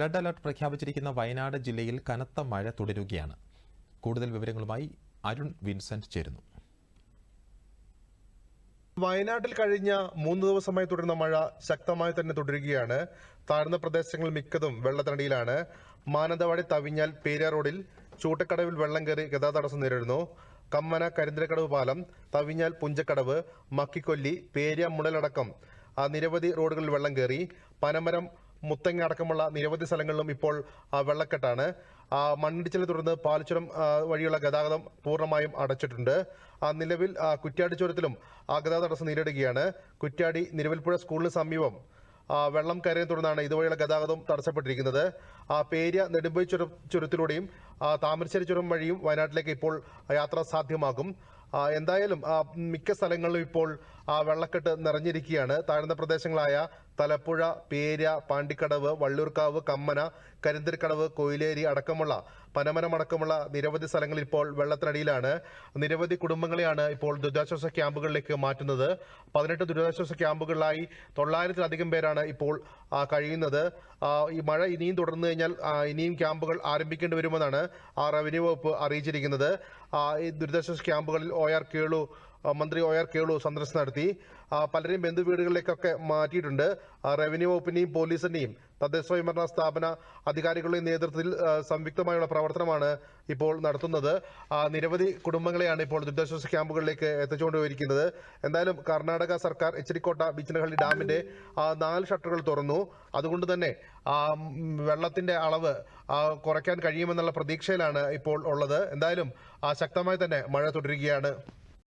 Red alert പ്രഖ്യാപിച്ചിരിക്കുന്ന Wayanad ജില്ലയിൽ കനത്ത മഴ തുടരുകയാണ്. കൂടുതൽ വിവരങ്ങളുമായി അരുൺ വിൻസെന്റ് ചേരുന്നു. വയനാട്ടിൽ കഴിഞ്ഞ മൂന്ന് ദിവസമായി തുടരുന്ന മഴ ശക്തമായി തന്നെ തുടരുകയാണ്. താഴ്ന്ന പ്രദേശങ്ങൾ മിക്കതും വെള്ളത്തിനടിയിലാണ് മാനന്തവാടി തവിഞ്ഞാൽ പേരാ റോഡിൽ ചൂട്ടക്കടവിൽ വെള്ളം കയറി ഗതാഗത തടസ്സം നേരിടുന്നു. കമ്മന കരിന്തരക്കടവ് പാലം തവിഞ്ഞാൽ പുഞ്ചക്കടവ് മക്കിക്കൊല്ലി പേരിയ മുണലടക്കം ആ നിരവധി റോഡുകളിൽ വെള്ളം കയറി പനമരം മുത്തങ്ങ അടക്കമുള്ള നിരവധി സ്ഥലങ്ങളിലും ഇപ്പോൾ വെള്ളക്കെട്ടാണ്. ആ, മണ്ണിടിച്ചിലിനെ തുടർന്ന് പാലച്ചുരം വഴിയുള്ള ഗതാഗതം പൂർണമായും അടച്ചിട്ടുണ്ട്. നിലവിൽ കുറ്റ്യാടി ചുരത്തിലും ഗതാഗത തടസ്സം നേരിടുകയാണ്. കുറ്റ്യാടി നിലവിൽപ്പുഴ സ്കൂളിന് സമീപം വെള്ളം കയറിയെ തുടർന്നാണ് ഇതുവഴിയുള്ള ഗതാഗതം തടസ്സപ്പെട്ടിരിക്കുന്നത്. പേരിയ നെടുമ്പൈ ചുരം ചുരത്തിലൂടെയും താമരശ്ശേരി ചുരം വഴിയും വയനാട്ടിലേക്ക് ഇപ്പോൾ യാത്ര സാധ്യമാകും. എന്തായാലും മിക്ക സ്ഥലങ്ങളിലും ഇപ്പോൾ വെള്ളക്കെട്ട് നിറഞ്ഞിരിക്കുകയാണ്. താഴ്ന്ന പ്രദേശങ്ങളായ തലപ്പുഴ പേര പാണ്ടിക്കടവ് വള്ളൂർക്കാവ് കമ്മന കരിന്തിരിക്കടവ് കൊയിലേരി അടക്കമുള്ള പനമനമടക്കമുള്ള നിരവധി സ്ഥലങ്ങളിൽ ഇപ്പോൾ വെള്ളത്തിനടിയിലാണ്. നിരവധി കുടുംബങ്ങളെയാണ് ഇപ്പോൾ ദുരിതാശ്വാസ ക്യാമ്പുകളിലേക്ക് മാറ്റുന്നത്. പതിനെട്ട് ദുരിതാശ്വാസ ക്യാമ്പുകളിലായി തൊള്ളായിരത്തിലധികം പേരാണ് ഇപ്പോൾ കഴിയുന്നത്. ഈ മഴ ഇനിയും തുടർന്നു കഴിഞ്ഞാൽ ഇനിയും ക്യാമ്പുകൾ ആരംഭിക്കേണ്ടി വരുമെന്നാണ് ആ റവന്യൂ വകുപ്പ് അറിയിച്ചിരിക്കുന്നത്. ഈ ദുരിതാശ്വാസ ക്യാമ്പുകളിൽ ഒ ആർ കേളു മന്ത്രി ഒ ആർ കേളു സന്ദർശനം നടത്തി. പലരെയും ബന്ധുവീടുകളിലേക്കൊക്കെ മാറ്റിയിട്ടുണ്ട്. റവന്യൂ വകുപ്പിനെയും പോലീസിന്റെയും തദ്ദേശ സ്വയംഭരണ സ്ഥാപന അധികാരികളുടെ നേതൃത്വത്തിൽ സംയുക്തമായുള്ള പ്രവർത്തനമാണ് ഇപ്പോൾ നടത്തുന്നത്. നിരവധി കുടുംബങ്ങളെയാണ് ഇപ്പോൾ ദുരിതാശ്വാസ ക്യാമ്പുകളിലേക്ക് എത്തിച്ചുകൊണ്ടിരിക്കുന്നത് എന്തായാലും കർണാടക സർക്കാർ എച്ചിരിക്കോട്ട ബീച്ചനഹള്ളി ഡാമിന്റെ നാല് ഷട്ടറുകൾ തുറന്നു. അതുകൊണ്ട് തന്നെ വെള്ളത്തിന്റെ അളവ് കുറയ്ക്കാൻ കഴിയുമെന്നുള്ള പ്രതീക്ഷയിലാണ് ഇപ്പോൾ ഉള്ളത്. എന്തായാലും ശക്തമായി തന്നെ മഴ തുടരുകയാണ്.